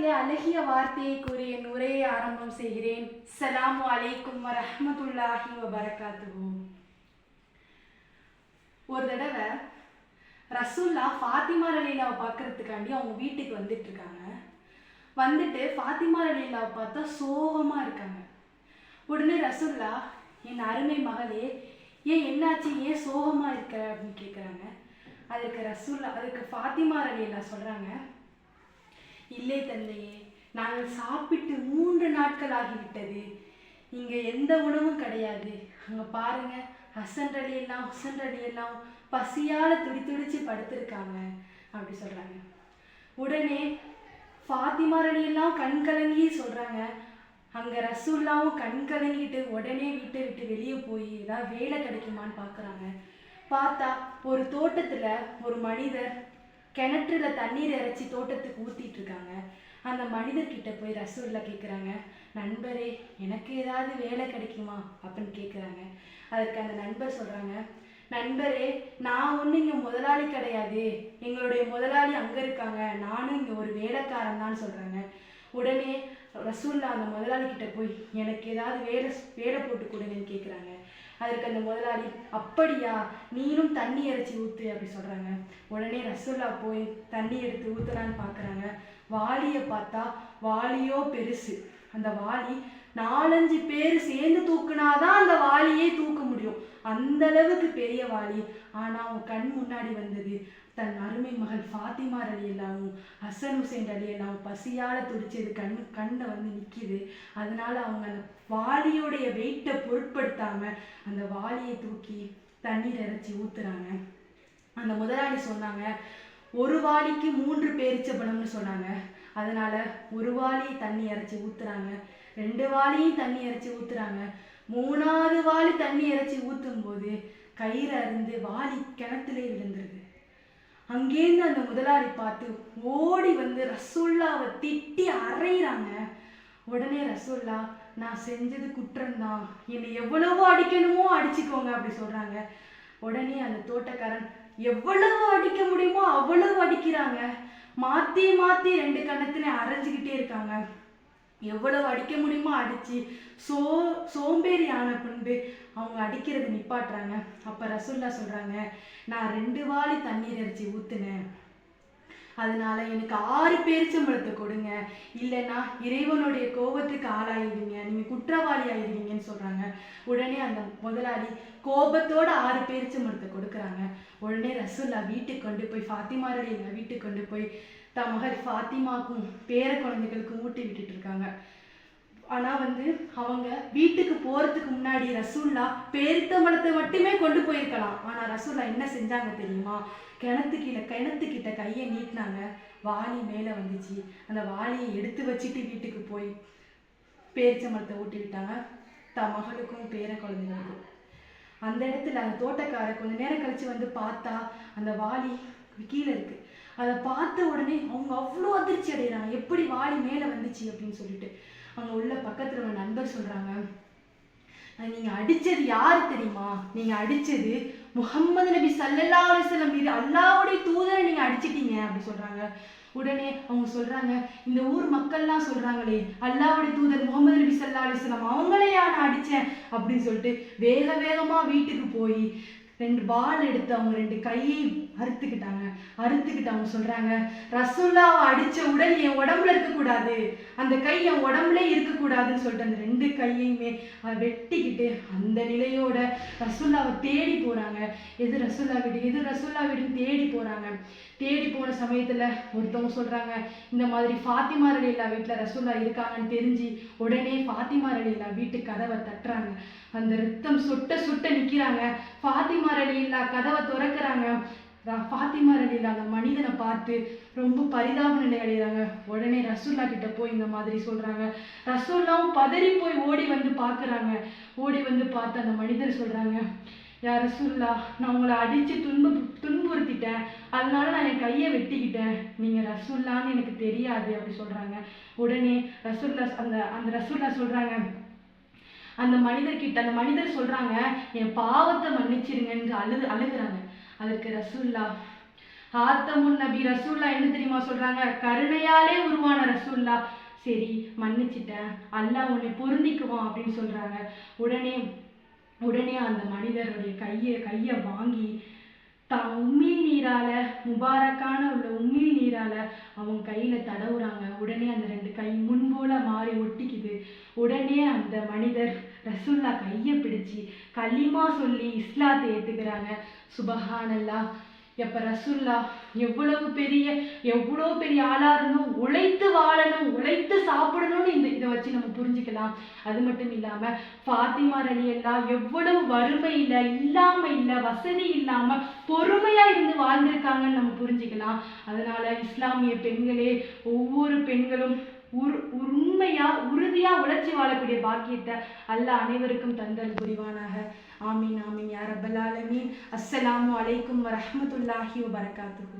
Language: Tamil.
இஸ்லாத்திலே அழகிய வார்த்தையை கூறி என் உரையை ஆரம்பம் செய்கிறேன். ஸலாமு அலைக்கும் வரஹ்மத்துல்லாஹி வபரகாத்துஹு. ஒரு தடவை ரசூல்லா ஃபாத்திமா ரலீலாவை பார்க்கறதுக்காண்டி அவங்க வீட்டுக்கு வந்துட்டு இருக்காங்க வந்துட்டு ஃபாத்திமா ரலீலாவை பார்த்தா சோகமாக இருக்காங்க. உடனே ரசூல்லா என் அருமை மகளே ஏன் என்னாச்சு? ஏன் சோகமாக இருக்க? அப்படின்னு கேட்குறாங்க அதுக்கு ரசூல்லா அதுக்கு ஃபாத்திமா ரலீலா சொல்கிறாங்க இல்லை தந்தையே நாங்கள் சாப்பிட்டு மூன்று நாட்கள் ஆகிவிட்டது இங்கே எந்த உணவும் கிடையாது. அங்கே பாருங்க ஹசன் எல்லாம் ஹுசன் எல்லாம் பசியால் துடி துடிச்சு படுத்திருக்காங்க அப்படி சொல்கிறாங்க உடனே ஃபாத்திமாரடி எல்லாம் கண் கலங்கி சொல்கிறாங்க அங்கே ரசூல்லாவும் கண் கலங்கிட்டு உடனே வீட்டை விட்டு வெளியே போய் ஏதாவது வேலை கிடைக்குமான்னு பார்க்குறாங்க பார்த்தா ஒரு தோட்டத்தில் ஒரு மனிதர் கிணற்றுல தண்ணீர் இறைச்சி தோட்டத்துக்கு ஊத்திட்டு இருக்காங்க அந்த மனிதர்கிட்ட போய் ரசூல்ல கேட்குறாங்க நண்பரே எனக்கு ஏதாவது வேலை கிடைக்குமா? அப்படின்னு கேட்குறாங்க அதற்கு அந்த நண்பர் சொல்றாங்க நண்பரே நான் ஒன்றும் இங்கே முதலாளி கிடையாது. எங்களுடைய முதலாளி அங்கே இருக்காங்க. நானும் இங்கே ஒரு வேலைக்காரன் தான் சொல்கிறாங்க உடனே ரசூல்லா அந்த முதலாளி கிட்ட போய் எனக்கு ஏதாவது வேலை வேலை போட்டு கொடுங்கன்னு கேட்குறாங்க அதற்கு அந்த முதலாளி அப்படியா நீனும் தண்ணி இறைச்சி ஊற்று அப்படி சொல்கிறாங்க உடனே ரசூல்லா போய் தண்ணி எடுத்து ஊத்துறான்னு பார்க்குறாங்க வாளியை பார்த்தா வாளியோ பெருசு. அந்த வாளி நாலஞ்சு பேர் சேர்ந்து தூக்குனாதான் அந்த வாளியே தூக்க முடியும். அந்த அளவுக்கு பெரிய வாளி. ஆனா அவன் கண் முன்னாடி வந்தது தன் அருமை மகள் ஃபாத்திமா அலி ஹசன் ஹுசைன் அலி பசியால் பசியால துடிச்சது கண் கண்ணை வந்து நிற்கிது அதனால அவங்க அந்த வாளியோடைய வெயிட்டை பொருட்படுத்தாம அந்த வாளியை தூக்கி தண்ணீர் இறைச்சி ஊத்துறாங்க. அந்த முதலாளி சொன்னாங்க ஒரு வாளிக்கு மூன்று பேரிச்சபழம்னு சொன்னாங்க. அதனால ஒரு வாளி தண்ணி இறைச்சி ஊற்றுறாங்க ரெண்டு வாளியும் தண்ணி இறைச்சி ஊற்றுறாங்க மூணாவது வாளி தண்ணி இறைச்சி ஊற்றும் போது கயிறு அருந்து வாளி கிணத்துலே விழுந்துருது. அங்கேருந்து அந்த முதலாளி பார்த்து ஓடி வந்து ரசோல்லாவை திட்டி அறையிறாங்க. உடனே ரசோல்லா நான் செஞ்சது குற்றம்தான். என்னை எவ்வளவோ அடிக்கணுமோ அடிச்சுக்கோங்க அப்படி சொல்கிறாங்க உடனே அந்த தோட்டக்காரன் எவ்வளவு அடிக்க முடியுமோ அவ்வளவு அடிக்கிறாங்க. மாத்தி மாத்தி ரெண்டு கணத்துல அரைஞ்சுக்கிட்டே இருக்காங்க. எவ்வளவு அடிக்க முடியுமோ அடிச்சு சோ சோம்பேறி ஆன பின்பு அவங்க அடிக்கிறது நிப்பாட்டுறாங்க. அப்ப ரசுல்லா சொல்றாங்க நான் ரெண்டு வாளி தண்ணீர் அரைச்சி ஊத்துனேன். அதனால எனக்கு ஆறு பேரிச்சம்பழத்தை கொடுங்க. இல்லைன்னா இறைவனுடைய கோபத்துக்கு ஆளாயிருவீங்க நீங்க குற்றவாளி ஆயிருவீங்கன்னு சொல்றாங்க. உடனே அந்த முதலாளி கோபத்தோட ஆறு பேரிச்சம்பழத்தை கொடுக்குறாங்க. உடனே ரசூல்லா வீட்டுக்கு கொண்டு போய் ஃபாத்திமா வீட்டுக்கு கொண்டு போய் தன் மகள் ஃபாத்திமாக்கும் பேர குழந்தைகளுக்கும் ஊட்டி விட்டுட்டு இருக்காங்க. ஆனால் வந்து அவங்க வீட்டுக்கு போகிறதுக்கு முன்னாடி ரசூல்லா பேரித்தம்பழத்தை மட்டுமே கொண்டு போயிருக்கலாம். ஆனால் ரசூல்லா என்ன செஞ்சாங்க தெரியுமா? கிணத்து கீழே கிணத்துக்கிட்ட கையை நீட்டினாங்க. வாளி மேலே வந்துச்சு. அந்த வாளியை எடுத்து வச்சுட்டு வீட்டுக்கு போய் பேரிச்சம்பழத்தை ஊட்டி விட்டாங்க தன் மகளுக்கும் பேர குழந்தைகளுக்கும். அந்த இடத்துல அந்த தோட்டக்கார கொஞ்ச நேரம் கழிச்சு வந்து பார்த்தா அந்த வாளி கீழே இருக்கு. அதை பார்த்த உடனே அவங்க அவ்வளோ அதிர்ச்சி அடைகிறாங்க எப்படி வாளி மேலே வந்துச்சு அப்படின்னு சொல்லிட்டு. அங்கே உள்ள பக்கத்தில் உள்ள நண்பர் சொல்கிறாங்க நீங்கள் அடித்தது யார் யாரு தெரியுமா? நீங்கள் அடித்தது முகம்மது நபி சல்லல்லா அலிஸ்லாம் மீது அல்லாவுடைய தூதரை நீங்கள் அடிச்சிட்டீங்க. அப்படி சொல்கிறாங்க உடனே அவங்க சொல்கிறாங்க இந்த ஊர் மக்கள்லாம் சொல்கிறாங்களே அல்லாஹ்வுடைய தூதர் முகமது நபி சல்லா அலிஸ்லாம் அவங்களையா நான் அடித்தேன் அப்படின்னு சொல்லிட்டு வேக வேகமாக வீட்டுக்கு போய் ரெண்டு பால் எடுத்து அவங்க ரெண்டு கையை அறுத்துக்கிட்டாங்க. அறுத்துக்கிட்டு அவங்க சொல்றாங்க ரசுல்லாவை அடிச்ச உடல் என் உடம்புல இருக்கக்கூடாது. அந்த கை என் உடம்புல இருக்கக்கூடாதுன்னு சொல்லிட்டு அந்த ரெண்டு கையையுமே வெட்டிக்கிட்டு அந்த நிலையோட ரசுல்லாவை தேடி போறாங்க. எது ரசுல்லா வீடு? எது ரசுல்லா வீடுன்னு தேடி போறாங்க. தேடி போன சமயத்துல ஒருத்தவங்க சொல்றாங்க இந்த மாதிரி ஃபாத்திமா ரலில்லா வீட்டுல ரசுல்லா இருக்காங்கன்னு தெரிஞ்சு உடனே ஃபாத்திமா ரலில்லா வீட்டு கதவை தட்டுறாங்க. அந்த ரத்தம் சுட்ட சுட்ட நிக்கிறாங்க. ஃபாத்திமா ரலில்லா கதவை திறக்கிறாங்க. ஃபாத்திமா ரலியில் அந்த மனிதனை பார்த்து ரொம்ப பரிதாப நிலை அடைகிறாங்க. உடனே ரசூல்லா கிட்ட போய் இந்த மாதிரி சொல்றாங்க. ரசூல்லாவும் பதறி போய் ஓடி வந்து பார்க்குறாங்க. ஓடி வந்து பார்த்து அந்த மனிதர் சொல்றாங்க யா ரசூல்லா நான் உங்களை அடித்து துன்பு துன்புறுத்திட்டேன். அதனால நான் என் கையை வெட்டிக்கிட்டேன். நீங்கள் ரசூல்லான்னு எனக்கு தெரியாது அப்படி சொல்கிறாங்க உடனே ரசூல்லா அந்த அந்த ரசூல்லா சொல்கிறாங்க அந்த மனிதர்கிட்ட அந்த மனிதர் சொல்கிறாங்க என் பாவத்தை மன்னிச்சிருங்கன்னு அழுது அழுகிறாங்க. அதற்கு ரசூல்லா ஆத்தமுன் நபி ரசூல்லா என்ன தெரியுமா சொல்றாங்க? கருணையாலே உருவான ரசூல்லா. சரி மன்னிச்சிட்டேன். அல்லாஹ் உன்னை பொருந்திக்குவான் அப்படின்னு சொல்றாங்க. உடனே உடனே அந்த மனிதருடைய கையை கையை வாங்கி தான் உம்மில் நீரால முபாரக்கான உள்ள உம்மில் நீரால அவங்க கையில தடவுறாங்க. உடனே அந்த ரெண்டு கை முன்போல மாறி ஒட்டிக்குது உடனே அந்த மனிதர் ரசுல்லா கையை பிடிச்சு கலிமா சொல்லி இஸ்லாத்தை ஏற்றுக்கிறாங்க சுபஹானல்லா எப்ப ரசுல்லா எவ்வளவு பெரிய எவ்வளோ பெரிய ஆளா இருந்தும் உழைத்து வாழணும் உழைத்து சாப்பிடணும்னு இந்த இதை வச்சு நம்ம புரிஞ்சுக்கலாம். அது மட்டும் இல்லாம ஃபாத்திமா அலி எல்லாம் எவ்வளவு வறுமையில இல்லாம இல்ல வசதி இல்லாம பொறுமையா இருந்து வாழ்ந்திருக்காங்கன்னு நம்ம புரிஞ்சுக்கலாம். அதனால இஸ்லாமிய பெண்களே ஒவ்வொரு பெண்களும் உர் உண்மையா உறுதியா உழைச்சி வாழக்கூடிய பாக்கியத்தை அல்லாஹ் அனைவருக்கும் தந்தல் புரிவானாக. ஆமீன் ஆமீன் யார் ரப்பல் ஆலமீன். அஸ்ஸலாமு அலைக்கும் வரஹ்மத்துல்லாஹி வபரகாத்துஹு.